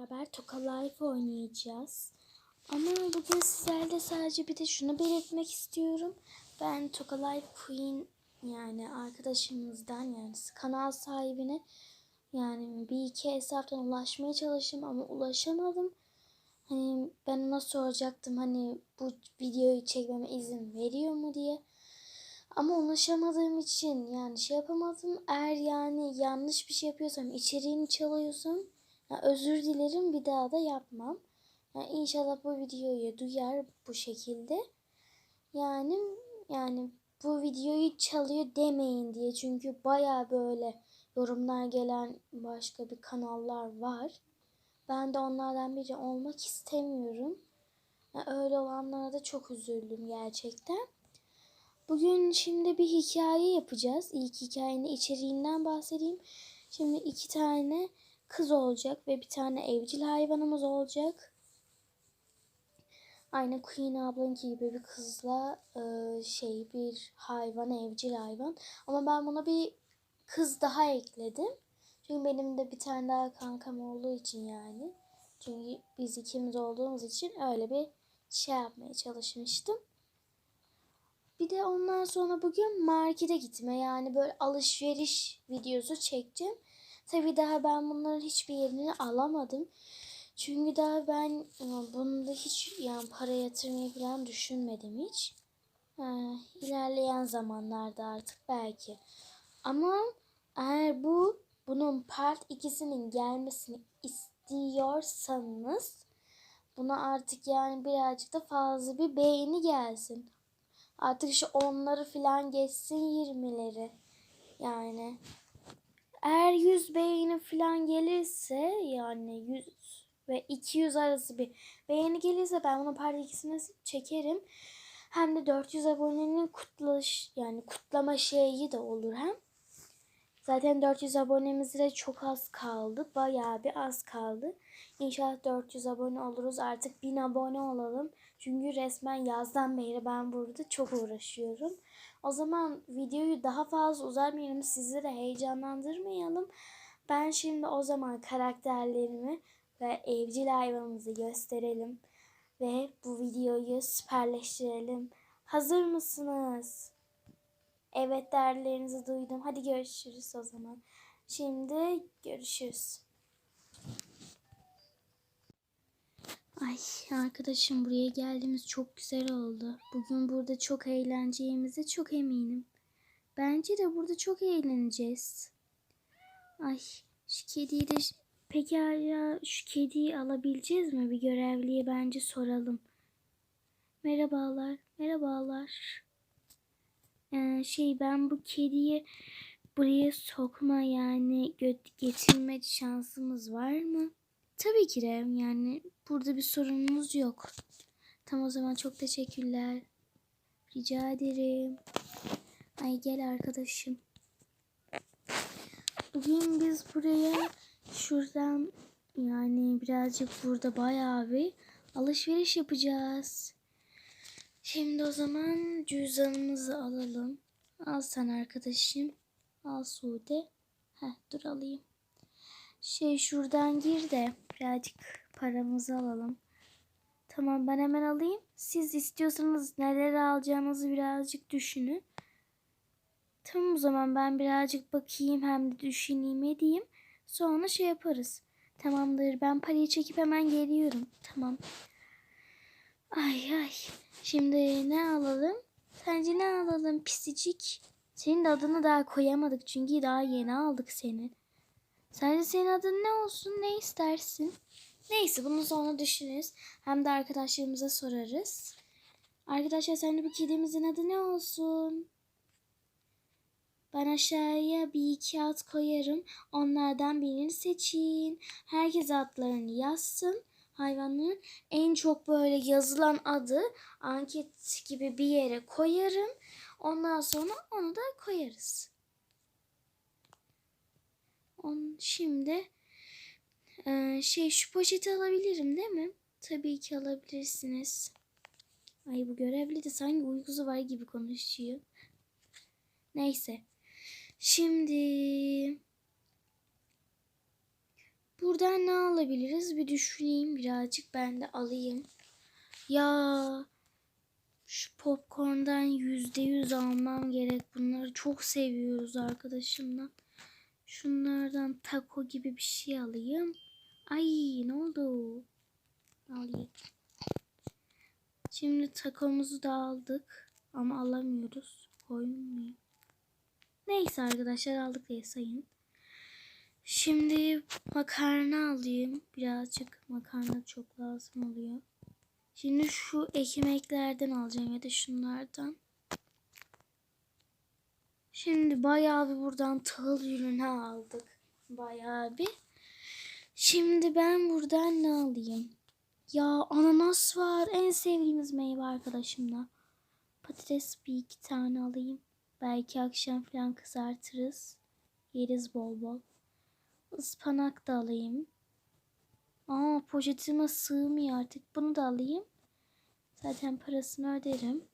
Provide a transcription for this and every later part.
beraber Toka Life oynayacağız. Ama bugün sizlerle sadece bir de şunu belirtmek istiyorum. Ben Toka Life Queen yani arkadaşımızdan yani kanal sahibine yani bir iki hesaptan ulaşmaya çalıştım ama ulaşamadım. Hani ben ona soracaktım hani bu videoyu çekmeme izin veriyor mu diye. Ama ulaşamadığım için yani şey yapamadım. Eğer yani yanlış bir şey yapıyorsam, içeriğini çalıyorsam ya özür dilerim bir daha da yapmam. Yani inşallah bu videoyu duyar bu şekilde. Yani yani bu videoyu çalıyor demeyin diye. Çünkü baya böyle yorumlar gelen başka bir kanallar var. Ben de onlardan biri olmak istemiyorum. Yani öyle olanlara da çok üzüldüm gerçekten. Bugün şimdi bir hikaye yapacağız. İlk hikayenin içeriğinden bahsedeyim. Şimdi iki tane kız olacak ve bir tane evcil hayvanımız olacak. Aynı Queen ablanınki gibi bir kızla e, şey bir hayvan, evcil hayvan. Ama ben buna bir kız daha ekledim. Çünkü benim de bir tane daha kankam olduğu için yani. Çünkü biz ikimiz olduğumuz için öyle bir şey yapmaya çalışmıştım. Bir de ondan sonra bugün markete gitme yani böyle alışveriş videosu çekeceğim. Tabii daha ben bunların hiçbir yerini alamadım. Çünkü daha ben bunda hiç yani para yatırmayı falan düşünmedim hiç. Ha, ilerleyen zamanlarda artık belki. Ama eğer bu bunun part ikisinin gelmesini istiyorsanız buna artık yani birazcık da fazla bir beğeni gelsin. Artık şu onları falan geçsin 20'leri. Yani eğer 100 beğeni falan gelirse yani 100 ve 200 arası bir beğeni gelirse ben bunu part ikisini çekerim. Hem de 400 abonenin kutlaş yani kutlama şeyi de olur hem. Zaten 400 abonemiz de çok az kaldı. Bayağı bir az kaldı. İnşallah 400 abone oluruz. Artık 1000 abone olalım. Çünkü resmen yazdan beri ben burada çok uğraşıyorum. O zaman videoyu daha fazla uzatmayalım. Sizleri heyecanlandırmayalım. Ben şimdi o zaman karakterlerimi ve evcil hayvanımızı gösterelim. Ve bu videoyu süperleştirelim. Hazır mısınız? Evet değerlerinizi duydum. Hadi görüşürüz o zaman. Şimdi görüşürüz. Ay arkadaşım buraya geldiğimiz çok güzel oldu. Bugün burada çok eğleneceğimize çok eminim. Bence de burada çok eğleneceğiz. Ay şu kediyi de pekala şu kediyi alabileceğiz mi? Bir görevliye bence soralım. Merhabalar, merhabalar. Ee, şey ben bu kediyi buraya sokma yani getirme şansımız var mı? Tabii ki de yani burada bir sorunumuz yok. Tam o zaman çok teşekkürler. Rica ederim. Ay gel arkadaşım. Bugün biz buraya şuradan yani birazcık burada bayağı bir alışveriş yapacağız. Şimdi o zaman cüzdanımızı alalım. Al sen arkadaşım. Al Sude. Heh dur alayım. Şey şuradan gir de birazcık paramızı alalım. Tamam ben hemen alayım. Siz istiyorsanız neler alacağınızı birazcık düşünün. Tamam o zaman ben birazcık bakayım hem de düşüneyim edeyim. Sonra şey yaparız. Tamamdır ben parayı çekip hemen geliyorum. Tamam. Ay ay. Şimdi ne alalım? Sence ne alalım pisicik? Senin de adını daha koyamadık çünkü daha yeni aldık seni. Sence senin adın ne olsun? Ne istersin? Neyse bunu sonra düşünürüz. Hem de arkadaşlarımıza sorarız. Arkadaşlar sence bu kedimizin adı ne olsun? Ben aşağıya bir iki ad koyarım. Onlardan birini seçin. Herkes adlarını yazsın. Hayvanların en çok böyle yazılan adı anket gibi bir yere koyarım. Ondan sonra onu da koyarız. On, şimdi e, şey şu poşeti alabilirim değil mi? Tabii ki alabilirsiniz. Ay bu görevli de sanki uykusu var gibi konuşuyor. Neyse. Şimdi Buradan ne alabiliriz? Bir düşüneyim birazcık. Ben de alayım. Ya şu popcorn'dan yüzde yüz almam gerek. Bunları çok seviyoruz arkadaşımla. Şunlardan taco gibi bir şey alayım. Ay ne oldu? Alayım. Şimdi takomuzu da aldık. Ama alamıyoruz. Koymuyor. Neyse arkadaşlar aldık diye sayın. Şimdi makarna alayım. Birazcık makarna çok lazım oluyor. Şimdi şu ekmeklerden alacağım ya da şunlardan. Şimdi bayağı bir buradan tahıl ürünü aldık. Bayağı bir. Şimdi ben buradan ne alayım? Ya ananas var. En sevdiğimiz meyve arkadaşımla. Patates bir iki tane alayım. Belki akşam falan kızartırız. Yeriz bol bol. Ispanak da alayım. Aa poşetime sığmıyor artık. Bunu da alayım. Zaten parasını öderim.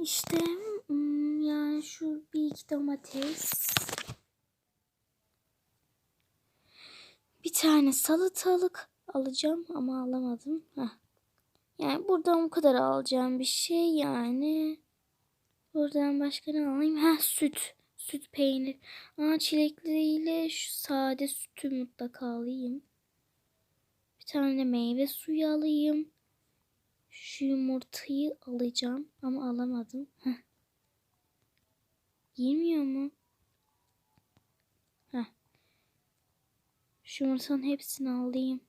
İşte hmm, yani şu bir iki domates. Bir tane salatalık alacağım ama alamadım. Heh. Yani buradan bu kadar alacağım bir şey yani. Buradan başka ne alayım? Ha süt. Süt peynir. Aa çilekleriyle şu sade sütü mutlaka alayım. Bir tane de meyve suyu alayım. Şu yumurtayı alacağım ama alamadım. Heh. Yemiyor mu? Heh. Şu hepsini alayım.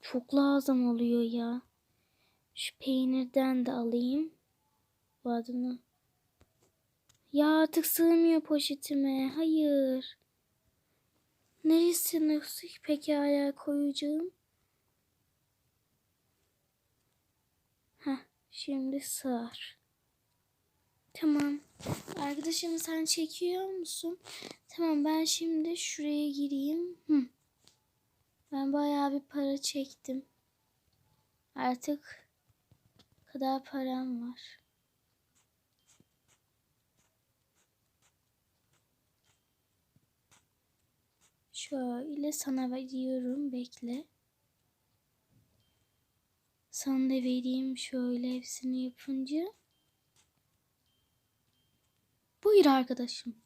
Çok lazım oluyor ya. Şu peynirden de alayım. Bu adını. Ya artık sığmıyor poşetime. Hayır. Neresine pekala koyacağım? Heh, şimdi sığar. Tamam. Arkadaşım sen çekiyor musun? Tamam ben şimdi şuraya gireyim. Hı. Ben bayağı bir para çektim. Artık kadar param var. Şöyle sana veriyorum. Bekle. Sana da vereyim şöyle hepsini yapınca. Buyur arkadaşım.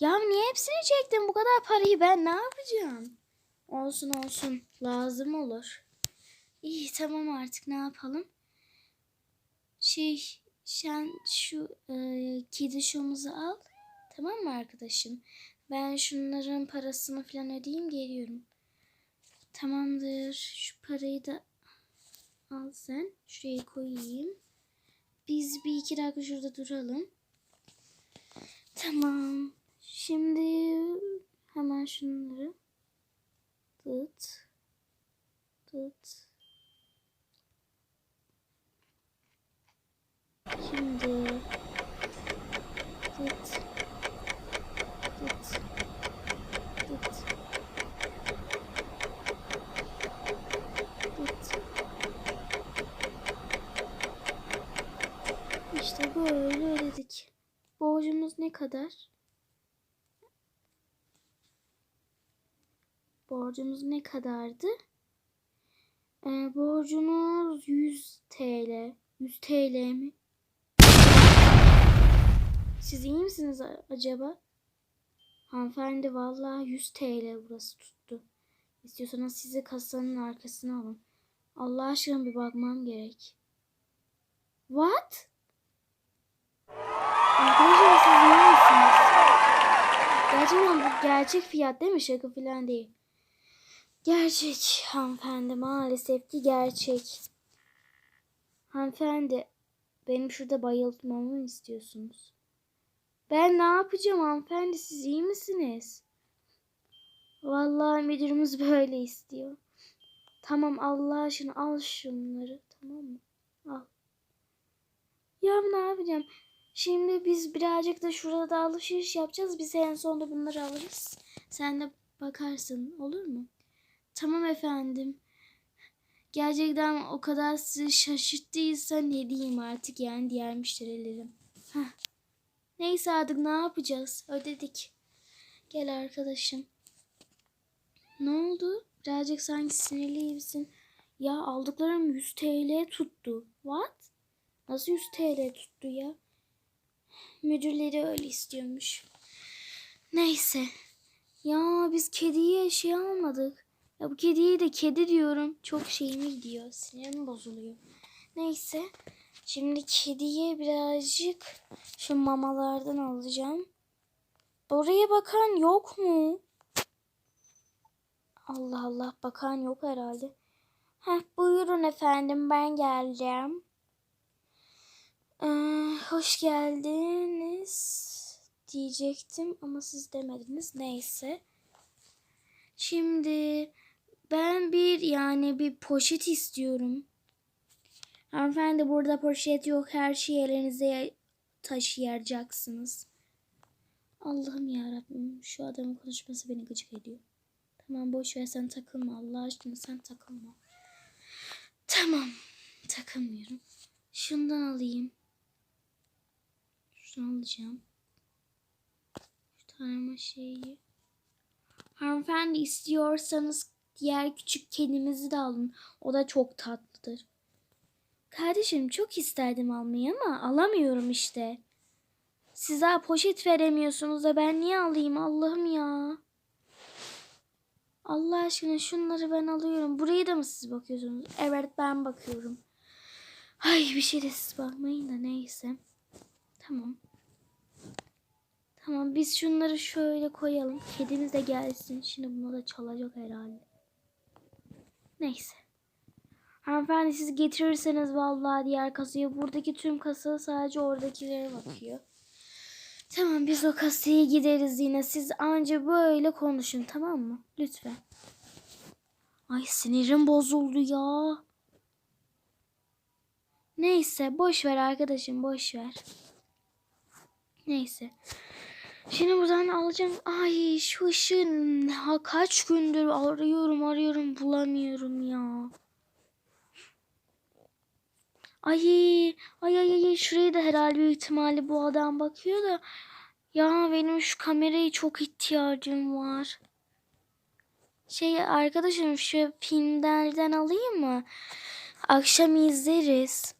Ya niye hepsini çektin bu kadar parayı ben ne yapacağım? Olsun olsun lazım olur. İyi tamam artık ne yapalım? Şey sen şu e, kedi şomuzu al. Tamam mı arkadaşım? Ben şunların parasını falan ödeyeyim geliyorum. Tamamdır. Şu parayı da al sen. Şuraya koyayım. Biz bir iki dakika şurada duralım. Tamam. Şimdi hemen şunları tut. Tut. Şimdi tut. Tut. Tut. Tut. İşte böyle ödedik. Borcumuz ne kadar? Borcumuz ne kadardı? Ee, borcumuz 100 TL. 100 TL mi? Siz iyi misiniz acaba? Hanımefendi vallahi 100 TL burası tuttu. İstiyorsanız sizi kasanın arkasına alın. Allah aşkına bir bakmam gerek. What? Arkadaşlar siz iyi misiniz? Gerçekten bu gerçek fiyat değil mi? Şaka falan değil. Gerçek hanımefendi maalesef ki gerçek. Hanımefendi benim şurada bayıltmamı mı istiyorsunuz? Ben ne yapacağım hanımefendi siz iyi misiniz? Vallahi müdürümüz böyle istiyor. Tamam Allah aşkına al şunları tamam mı? Al. Ya ne yapacağım? Şimdi biz birazcık da şurada alışveriş yapacağız. Biz en sonunda bunları alırız. Sen de bakarsın olur mu? Tamam efendim. Gerçekten o kadar sizi şaşırttıysa ne diyeyim artık yani diğer müşterilerim. Heh. Neyse artık ne yapacağız? Ödedik. Gel arkadaşım. Ne oldu? Birazcık sanki sinirli gibisin. Ya aldıklarım 100 TL tuttu. What? Nasıl 100 TL tuttu ya? Müdürleri öyle istiyormuş. Neyse. Ya biz kediye şey almadık. Ya bu kediye de kedi diyorum. Çok şeyime gidiyor. Sinirim bozuluyor. Neyse. Şimdi kediye birazcık şu mamalardan alacağım. Oraya bakan yok mu? Allah Allah bakan yok herhalde. Heh, buyurun efendim ben geldim. Ee, hoş geldiniz diyecektim ama siz demediniz. Neyse. Şimdi ben bir yani bir poşet istiyorum. Hanımefendi burada poşet yok. Her şeyi elinize taşıyacaksınız. Allah'ım ya Rabbim şu adamın konuşması beni gıcık ediyor. Tamam boş ver sen takılma Allah aşkına sen takılma. Tamam takılmıyorum. Şundan alayım. Şunu alacağım. Şu tarama şeyi. Hanımefendi istiyorsanız diğer küçük kedimizi de alın. O da çok tatlıdır. Kardeşim çok isterdim almayı ama alamıyorum işte. Siz daha poşet veremiyorsunuz da ben niye alayım Allah'ım ya. Allah aşkına şunları ben alıyorum. Burayı da mı siz bakıyorsunuz? Evet ben bakıyorum. Ay bir şey de siz bakmayın da neyse. Tamam. Tamam biz şunları şöyle koyalım. Kedimiz de gelsin. Şimdi bunu da çalacak herhalde. Neyse. Hanımefendi siz getirirseniz vallahi diğer kasaya buradaki tüm kasa sadece oradakilere bakıyor. Tamam biz o kasaya gideriz yine. Siz anca böyle konuşun tamam mı? Lütfen. Ay sinirim bozuldu ya. Neyse boş ver arkadaşım boş ver. Neyse. Şimdi buradan alacağım. Ay şu ışın ha, kaç gündür arıyorum arıyorum bulamıyorum ya. Ay ay ay ay şuraya da herhalde büyük ihtimalle bu adam bakıyor da ya benim şu kameraya çok ihtiyacım var. Şey arkadaşım şu filmlerden alayım mı? Akşam izleriz.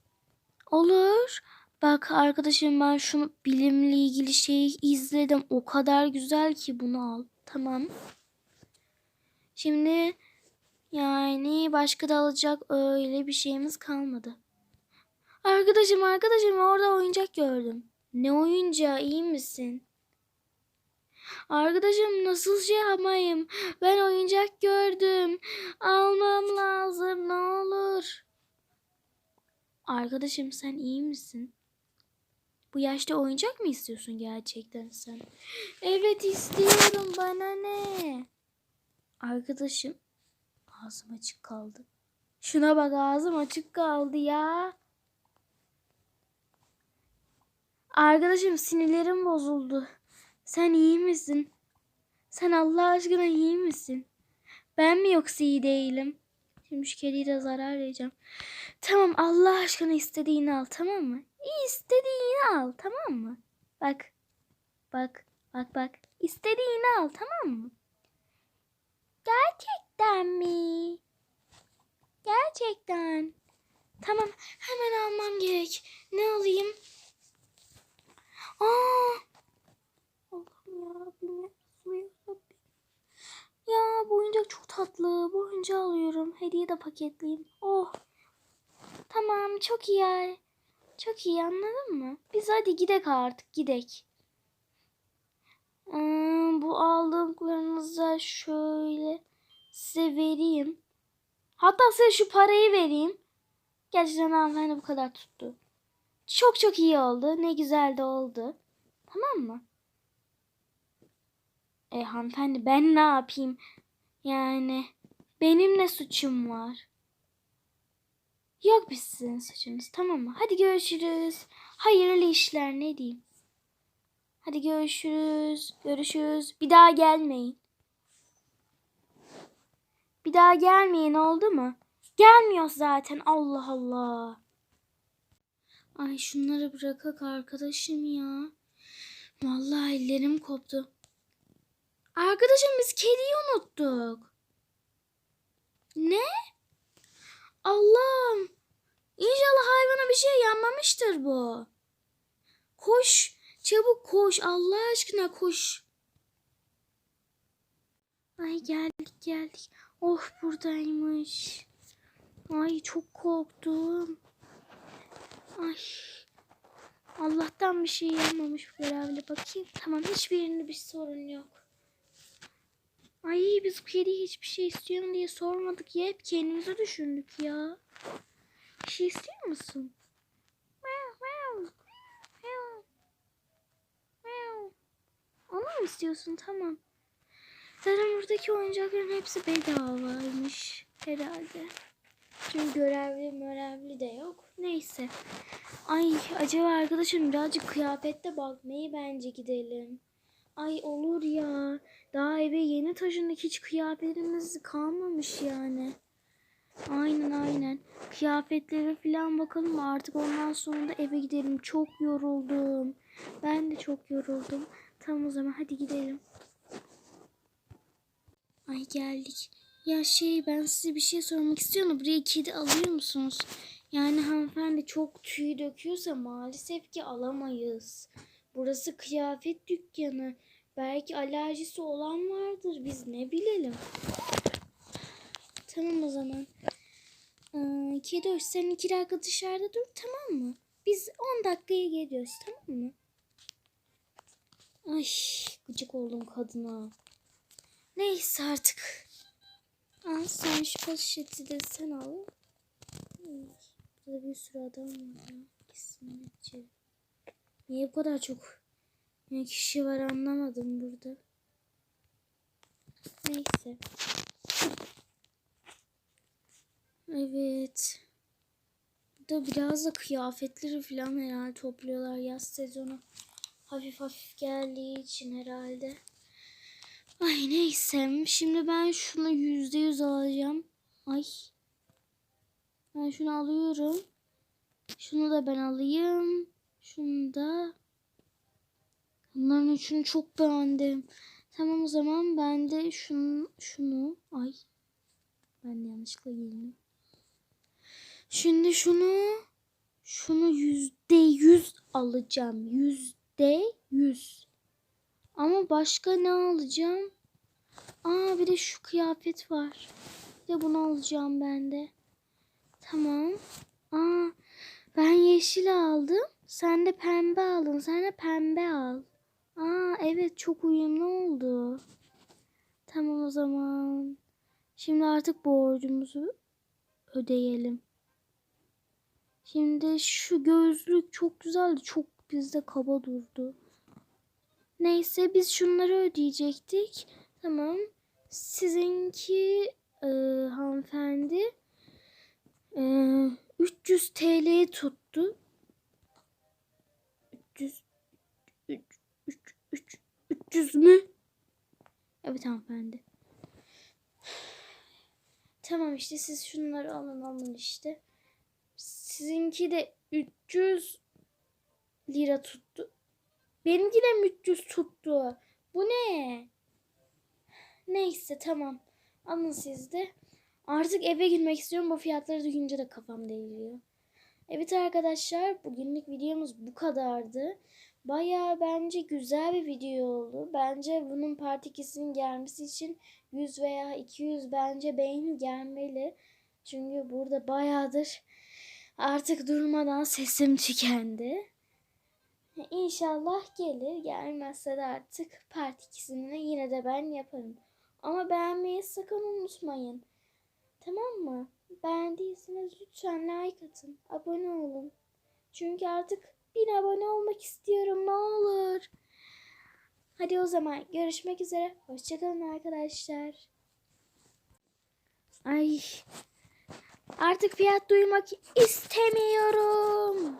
Olur. Bak arkadaşım ben şu bilimle ilgili şeyi izledim. O kadar güzel ki bunu al. Tamam. Şimdi yani başka da alacak öyle bir şeyimiz kalmadı. Arkadaşım arkadaşım orada oyuncak gördüm. Ne oyuncağı iyi misin? Arkadaşım nasıl şey yapmayayım? Ben oyuncak gördüm. Almam lazım ne olur. Arkadaşım sen iyi misin? Bu yaşta oyuncak mı istiyorsun gerçekten sen? Evet istiyorum bana ne? Arkadaşım ağzım açık kaldı. Şuna bak ağzım açık kaldı ya. Arkadaşım sinirlerim bozuldu. Sen iyi misin? Sen Allah aşkına iyi misin? Ben mi yoksa iyi değilim? Şimdi şu kediye de zarar vereceğim. Tamam Allah aşkına istediğini al tamam mı? İstediğini al tamam mı? Bak. Bak. Bak bak. İstediğini al tamam mı? Gerçekten mi? Gerçekten. Tamam hemen almam gerek. Ne alayım? Aa! Allah'ım yarabbim ya. Yarabbim. Ya bu oyuncak çok tatlı. Bu oyuncağı alıyorum. Hediye de paketleyeyim. Oh. Tamam çok iyi. Çok iyi anladın mı? Biz hadi gidek artık gidek. Hmm, bu aldıklarınızı şöyle size vereyim. Hatta size şu parayı vereyim. Gerçekten hanımefendi bu kadar tuttu. Çok çok iyi oldu. Ne güzel de oldu. Tamam mı? E hanımefendi ben ne yapayım? Yani benim ne suçum var? Yok biz sizin suçunuz tamam mı? Hadi görüşürüz. Hayırlı işler ne diyeyim. Hadi görüşürüz. Görüşürüz. Bir daha gelmeyin. Bir daha gelmeyin oldu mu? Gelmiyor zaten Allah Allah. Ay şunları bırakak arkadaşım ya. Vallahi ellerim koptu. Arkadaşım biz kediyi unuttuk. Ne? Allah'ım. İnşallah hayvana bir şey yanmamıştır bu. Koş. Çabuk koş. Allah aşkına koş. Ay geldik geldik. Oh buradaymış. Ay çok korktum. Ay. Allah'tan bir şey yanmamış bu görevli bakayım. Tamam hiçbirinde bir sorun yok. Ay biz kedi hiçbir şey istiyor mu diye sormadık ya. Hep kendimizi düşündük ya. Bir şey istiyor musun? Onu mu istiyorsun? Tamam. Zaten buradaki oyuncakların hepsi bedavaymış herhalde. Çünkü görevli mörevli de yok. Neyse. Ay acaba arkadaşım birazcık kıyafette bakmayı bence gidelim. Ay olur ya. Daha eve yeni taşındık hiç kıyafetimiz kalmamış yani. Aynen aynen. Kıyafetlere falan bakalım artık ondan sonra da eve gidelim. Çok yoruldum. Ben de çok yoruldum. Tamam o zaman hadi gidelim. Ay geldik. Ya şey ben size bir şey sormak istiyorum. Buraya kedi alıyor musunuz? Yani hanımefendi çok tüy döküyorsa maalesef ki alamayız. Burası kıyafet dükkanı. Belki alerjisi olan vardır. Biz ne bilelim. Tamam o zaman. Ee, kedi hoş sen iki dakika dışarıda dur tamam mı? Biz 10 dakikaya geliyoruz tamam mı? Ay gıcık oldum kadına. Neyse artık. Al sen şu poşeti de sen al. Burada bir sürü adam var içeri. Niye bu kadar çok ne kişi var anlamadım burada. Neyse. Evet. Burada biraz da kıyafetleri falan herhalde topluyorlar yaz sezonu. Hafif hafif geldiği için herhalde. Ay neyse. Şimdi ben şunu yüzde yüz alacağım. Ay. Ben şunu alıyorum. Şunu da ben alayım. Şunu da. Bunların üçünü çok beğendim. Tamam o zaman ben de şunu, şunu. Ay. Ben de yanlışlıkla giyindim. Şimdi şunu şunu yüzde yüz alacağım. Yüzde yüz. Ama başka ne alacağım? Aa bir de şu kıyafet var. Bir de bunu alacağım ben de. Tamam. Aa ben yeşil aldım. Sen de pembe aldın. Sen de pembe al. Aa evet çok uyumlu oldu. Tamam o zaman. Şimdi artık borcumuzu ödeyelim. Şimdi şu gözlük çok güzeldi. Çok bizde kaba durdu. Neyse biz şunları ödeyecektik. Tamam. Sizinki e, hanımefendi e, 300 TL tuttu. 3, 300 mü? Evet hanımefendi. Tamam işte siz şunları alın alın işte. Sizinki de 300 lira tuttu. Benimki de 300 tuttu. Bu ne? Neyse tamam. Alın siz de. Artık eve girmek istiyorum. Bu fiyatları duyunca da kafam deliriyor. Evet arkadaşlar bugünlük videomuz bu kadardı. Baya bence güzel bir video oldu. Bence bunun part 2'sinin gelmesi için 100 veya 200 bence beğeni gelmeli. Çünkü burada bayağıdır artık durmadan sesim tükendi. İnşallah gelir. Gelmezse de artık part 2'sini yine de ben yaparım. Ama beğenmeyi sakın unutmayın. Tamam mı? Beğendiyseniz lütfen like atın. Abone olun. Çünkü artık bin abone olmak istiyorum. Ne olur. Hadi o zaman görüşmek üzere. Hoşçakalın arkadaşlar. Ay. Artık fiyat duymak istemiyorum.